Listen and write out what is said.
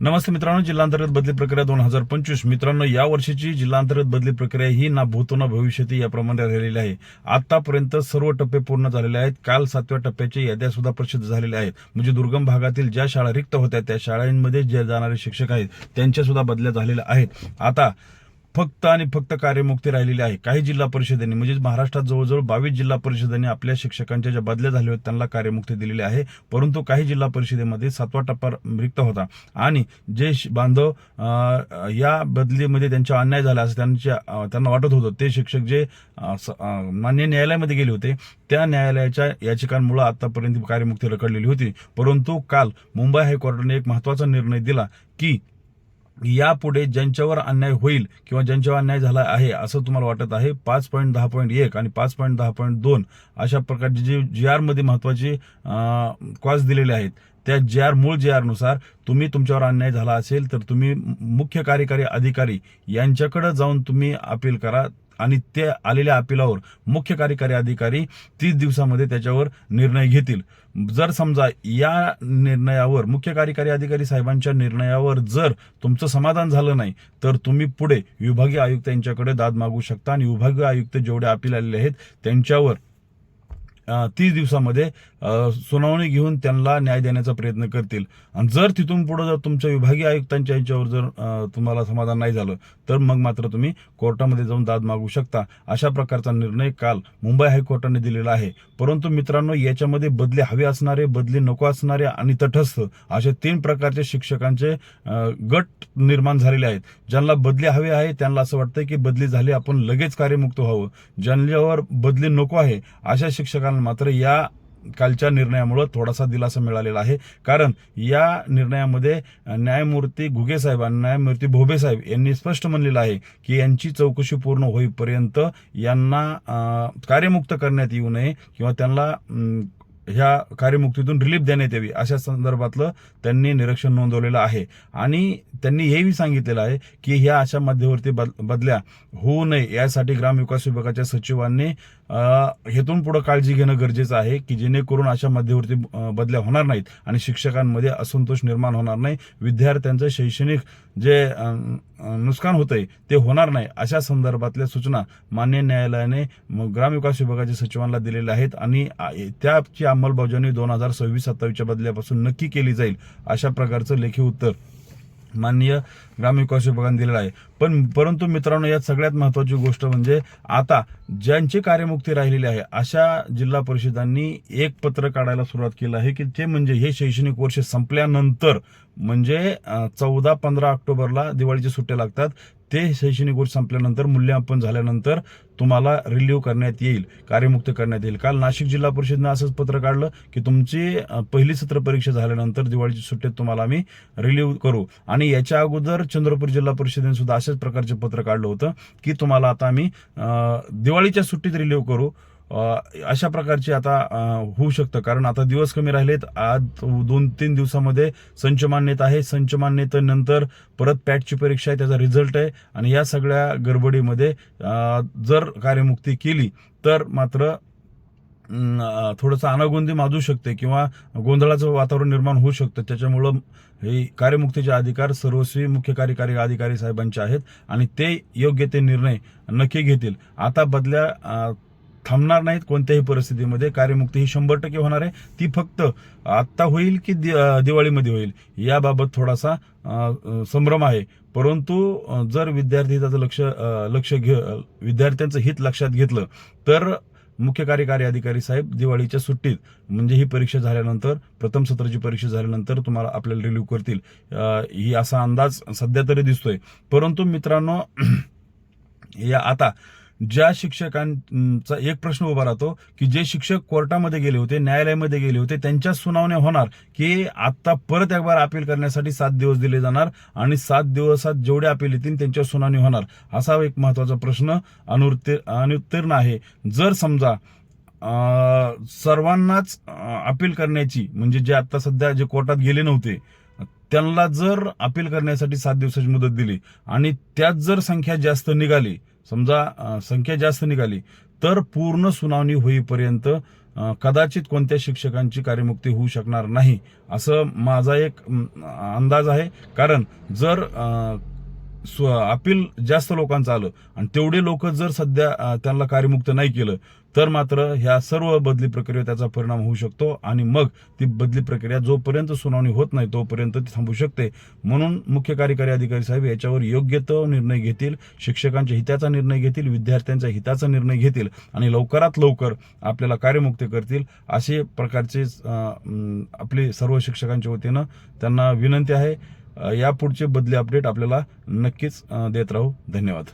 नमस्ते मित्रांनो जिल्हांतर्गत बदली प्रक्रिया दोन हजार पंचवीस. मित्रांनो या वर्षीची जिल्हांतर्गत बदली प्रक्रिया ही ना भूतो ना भविष्यती याप्रमाणे राहिलेली आहे. आतापर्यंत सर्व टप्पे पूर्ण झालेले आहेत. काल सातव्या टप्प्याच्या याद्या सुद्धा प्रसिद्ध झालेल्या आहेत. म्हणजे दुर्गम भागातील ज्या शाळा रिक्त होत्या त्या शाळांमध्ये जे जाणारे शिक्षक आहेत त्यांच्या सुद्धा बदल्या झालेल्या आहेत. आता फक्त आणि फक्त कार्यमुक्ती राहिलेली आहे. काही जिल्हा परिषदांनी म्हणजे महाराष्ट्रात जवळजवळ बावीस जिल्हा परिषदांनी आपल्या शिक्षकांच्या ज्या बदल्या झाल्या होत्या त्यांना कार्यमुक्ती दिलेली आहे. परंतु काही जिल्हा परिषदेमध्ये सातवा टप्पा रिक्त होता. आणि जे बांधव या बदलीमध्ये त्यांचा अन्याय झाला असं त्यांच्या त्यांना वाटत होतं. ते शिक्षक जे स- मान्य न्यायालयामध्ये गेले होते त्या न्यायालयाच्या याचिकांमुळे आतापर्यंत कार्यमुक्ती रखडलेली होती. परंतु काल मुंबई हायकोर्टाने एक महत्त्वाचा निर्णय दिला की यापुढे ज्यांच्यावर अन्याय होईल किंवा ज्यांच्यावर अन्याय झाला आहे असं तुम्हाला वाटत आहे पाच पॉईंट दहा पॉईंट एक आणि पाच पॉईंट दहा पॉईंट दोन अशा प्रकारचे जे जी आरमध्ये महत्त्वाचे क्वास दिलेले आहेत त्या जे आर मूळ जे आरनुसार तुम्ही तुमच्यावर अन्याय झाला असेल तर तुम्ही मुख्य कार्यकारी अधिकारी यांच्याकडे जाऊन तुम्ही अपील करा. आणि ते आलेल्या अपिलावर मुख्य कार्यकारी अधिकारी तीस दिवसामध्ये त्याच्यावर निर्णय घेतील. जर समजा या निर्णयावर मुख्य कार्यकारी अधिकारी साहेबांच्या निर्णयावर जर तुमचं समाधान झालं नाही तर तुम्ही पुढे विभागीय आयुक्त यांच्याकडे दाद मागू शकता आणि विभागीय आयुक्त जेवढे अपील आलेले आहेत त्यांच्यावर तीस दिवसामध्ये सुनावणी घेऊन त्यांना न्याय देण्याचा प्रयत्न करतील. आणि जर तिथून पुढे जर तुमच्या विभागीय आयुक्तांच्या यांच्यावर जर तुम्हाला समाधान नाही झालं तर मग मात्र तुम्ही कोर्टामध्ये जाऊन दाद मागू शकता. अशा प्रकारचा निर्णय काल मुंबई हायकोर्टाने दिलेला आहे. परंतु मित्रांनो याच्यामध्ये बदली हवे असणारे बदली नको असणारे आणि तटस्थ असे तीन प्रकारचे शिक्षकांचे गट निर्माण झालेले आहेत. ज्यांना बदली हवी आहे त्यांना असं वाटतं की बदली झाली आपण लगेच कार्यमुक्त व्हावं. ज्यांच्यावर बदली नको आहे अशा शिक्षकांना मात्र या कालच्या निर्णयामुळे थोडासा दिलासा मिळालेला आहे. कारण या निर्णयामध्ये न्यायमूर्ती घुगे साहेब आणि न्यायमूर्ती भोबे साहेब यांनी स्पष्ट म्हणलेलं आहे की यांची चौकशी पूर्ण होईपर्यंत यांना कार्यमुक्त करण्यात येऊ नये किंवा त्यांना ह्या कार्यमुक्तीतून रिलीफ देण्यात यावी अशा संदर्भातलं त्यांनी निरीक्षण नोंदवलेलं आहे. आणि त्यांनी हेही सांगितलेलं आहे की ह्या अशा मध्यवर्ती बद- बदल्या होऊ नये. यासाठी ग्रामविकास विभागाच्या सचिवांनी हेतून पुढे काळजी घेणं गरजेचं आहे की जेणेकरून अशा मध्यवर्ती बदल्या होणार नाहीत आणि शिक्षकांमध्ये असंतोष निर्माण होणार नाही. विद्यार्थ्यांचं शैक्षणिक जे नुकसान होतंय ते होणार नाही अशा संदर्भातल्या सूचना मान्य न्यायालयाने ग्रामविकास विभागाच्या सचिवांना दिलेल्या आहेत आणि त्याची अंमलबजावणी दोन हजार सव्वीस सत्तावीसच्या बदल्यापासून नक्की केली जाईल अशा प्रकारचं लेखी उत्तर माननीय ग्रामविकास विभागाने दिलेला आहे. पण परंतु मित्रांनो यात सगळ्यात महत्वाची गोष्ट म्हणजे आता ज्यांची कार्यमुक्ती राहिलेली आहे अशा जिल्हा परिषदांनी एक पत्र काढायला सुरुवात केलं आहे की ते म्हणजे हे शैक्षणिक वर्ष संपल्यानंतर म्हणजे चौदा पंधरा ऑक्टोबरला दिवाळीची सुट्ट्या लागतात. ते शैक्षणिक वर्ष संपल्यानंतर मूल्यांकन झाल्यानंतर तुम्हाला रिलीव्ह करण्यात येईल कार्यमुक्त करण्यात येईल. काल नाशिक जिल्हा परिषदेनं असंच पत्र काढलं की तुमची पहिली सत्र परीक्षा झाल्यानंतर दिवाळीच्या सुट्टीत तुम्हाला आम्ही रिलीव्ह करू. आणि याच्या अगोदर चंद्रपूर जिल्हा परिषदेने सुद्धा अशाच प्रकारचे पत्र काढलं होतं की तुम्हाला आता आम्ही दिवाळीच्या सुट्टीत रिलीव्ह करू. अशा प्रकारची आता होऊ शकतं. कारण आता दिवस कमी राहिलेत. आज दोन तीन दिवसामध्ये संच मान्यता आहे. संच मान्यतेनंतर परत पॅटची परीक्षा आहे त्याचा रिझल्ट आहे. आणि या सगळ्या गडबडीमध्ये जर कार्यमुक्ती केली तर मात्र थोडंसं अनागोंदी माजू शकते किंवा गोंधळाचं वातावरण निर्माण होऊ शकतं. त्याच्यामुळं हे कार्यमुक्तीचे अधिकार सर्वस्वी मुख्य कार्यकारी अधिकारी साहेबांचे आहेत आणि ते योग्य ते निर्णय नक्की घेतील. आता बदल्या थांबणार नाहीत कोणत्याही परिस्थितीमध्ये. कार्यमुक्ती ही शंभर टक्के होणार आहे. ती फक्त आत्ता होईल की दि- दिवाळीमध्ये होईल? याबाबत थोडासा संभ्रम आहे. परंतु जर विद्यार्थी त्याचं लक्ष लक्ष घे विद्यार्थ्यांचं हित लक्षात घेतलं तर मुख्य कार्यकारी अधिकारी साहेब दिवाळीच्या सुट्टीत म्हणजे ही परीक्षा झाल्यानंतर प्रथम सत्राची परीक्षा झाल्यानंतर तुम्हाला आपल्याला रिलीव्ह करतील. ही असा अंदाज सध्या तरी दिसतोय. परंतु मित्रांनो या आता ज्या शिक्षकांचा एक प्रश्न उभा राहतो की जे शिक्षक कोर्टामध्ये गेले होते न्यायालयामध्ये गेले होते त्यांच्या सुनावण्या होणार की आता परत एक बार अपील करण्यासाठी सात दिवस दिले जाणार आणि सात दिवसात जेवढे अपील येतील त्यांच्या सुनावणी होणार? असा एक महत्त्वाचा प्रश्न अनुत्तीर अनुत्तीर्ण आहे. जर समजा सर्वांनाच अपील करण्याची म्हणजे जे आता सध्या जे कोर्टात गेले नव्हते त्यांना जर अपील करण्यासाठी सात दिवसाची मुदत दिली आणि त्यात जर संख्या जास्त निघाली समजा संख्या जास्त निघाली तर पूर्ण सुनावणी होईपर्यंत कदाचित कोणत्या शिक्षकांची कार्यमुक्ती होऊ शकणार नाही असं माझा एक अंदाज आहे. कारण जर अपील जास्त लोकांचं आलं. आणि तेवढे लोक जर सध्या त्यांना कार्यमुक्त नाही केलं तर मात्र ह्या सर्व बदली प्रक्रियेवर त्याचा परिणाम होऊ शकतो आणि मग ती बदली प्रक्रिया जोपर्यंत सुनावणी होत नाही तोपर्यंत ती थांबू शकते. म्हणून मुख्य कार्यकारी अधिकारी साहेब याच्यावर योग्य तो निर्णय घेतील शिक्षकांच्या हिताचा निर्णय घेतील विद्यार्थ्यांच्या हिताचा निर्णय घेतील आणि लवकरात लवकर आपल्याला कार्यमुक्त करतील असे प्रकारचे आपले सर्व शिक्षकांच्या वतीनं त्यांना विनंती आहे. यापुढचे बदली अपडेट आपल्याला नक्कीच देत राहू. धन्यवाद.